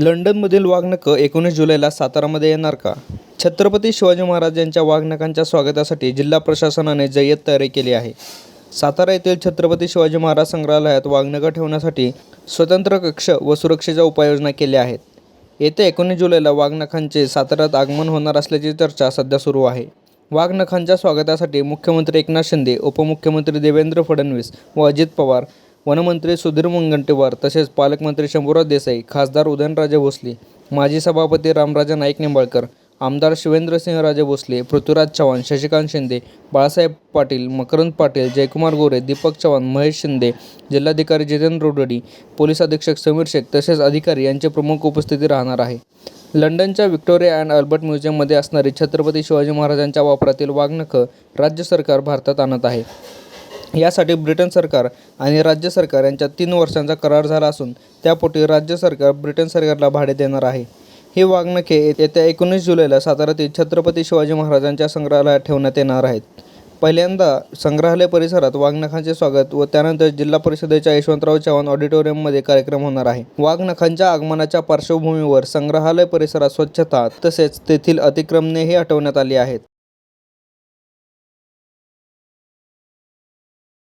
लंडनमधील वाघनकं एकोणीस जुलैला सातारामध्ये येणार का? छत्रपती शिवाजी महाराज यांच्या वाघनकांच्या स्वागतासाठी जिल्हा प्रशासनाने जय्यत तयारी केली आहे. सातारा येथील छत्रपती शिवाजी महाराज संग्रहालयात वाघनकं ठेवण्यासाठी स्वतंत्र कक्ष व सुरक्षेच्या उपाययोजना केल्या आहेत. येत्या एकोणीस जुलैला वाघनखांचे साताऱ्यात आगमन होणार असल्याची चर्चा सध्या सुरू आहे. वाघनखांच्या स्वागतासाठी मुख्यमंत्री एकनाथ शिंदे उपमुख्यमंत्री देवेंद्र फडणवीस व अजित पवार वनमंत्री सुधीर मुनगंटीवार तसेच पालकमंत्री शंभूराज देसाई खासदार उदयनराजे भोसले माजी सभापती रामराजे नाईक निंबाळकर आमदार शिवेंद्रसिंहराजे भोसले पृथ्वीराज चव्हाण शशिकांत शिंदे बाळासाहेब पाटील मकरंद पाटील जयकुमार गोरे दीपक चव्हाण महेश शिंदे जिल्हाधिकारी जितेंद्र रोडडी पोलीस अधीक्षक समीर शेख तसेच अधिकारी यांची प्रमुख उपस्थिती राहणार आहे. लंडनच्या व्हिक्टोरिया अँड अल्बर्ट म्युझियममध्ये असणारी छत्रपती शिवाजी महाराजांच्या वापरातील वाघनखं राज्य सरकार भारतात आणत आहे. यासाठी ब्रिटन सरकार आणि राज्य सरकार यांच्यात तीन वर्षांचा करार झाला असून त्यापोटी राज्य सरकार ब्रिटन सरकारला भाडे देणार आहे. ही वाघनखे येत्या एकोणीस जुलैला साताऱ्यातील छत्रपती शिवाजी महाराजांच्या संग्रहालयात ठेवण्यात येणार आहेत. पहिल्यांदा संग्रहालय परिसरात वाघनखांचे स्वागत व त्यानंतर जिल्हा परिषदेच्या यशवंतराव चव्हाण ऑडिटोरियममध्ये कार्यक्रम होणार आहे. वाघनखांच्या आगमनाच्या पार्श्वभूमीवर संग्रहालय परिसरात स्वच्छता तसेच तेथील अतिक्रमणेही हटवण्यात आली आहेत.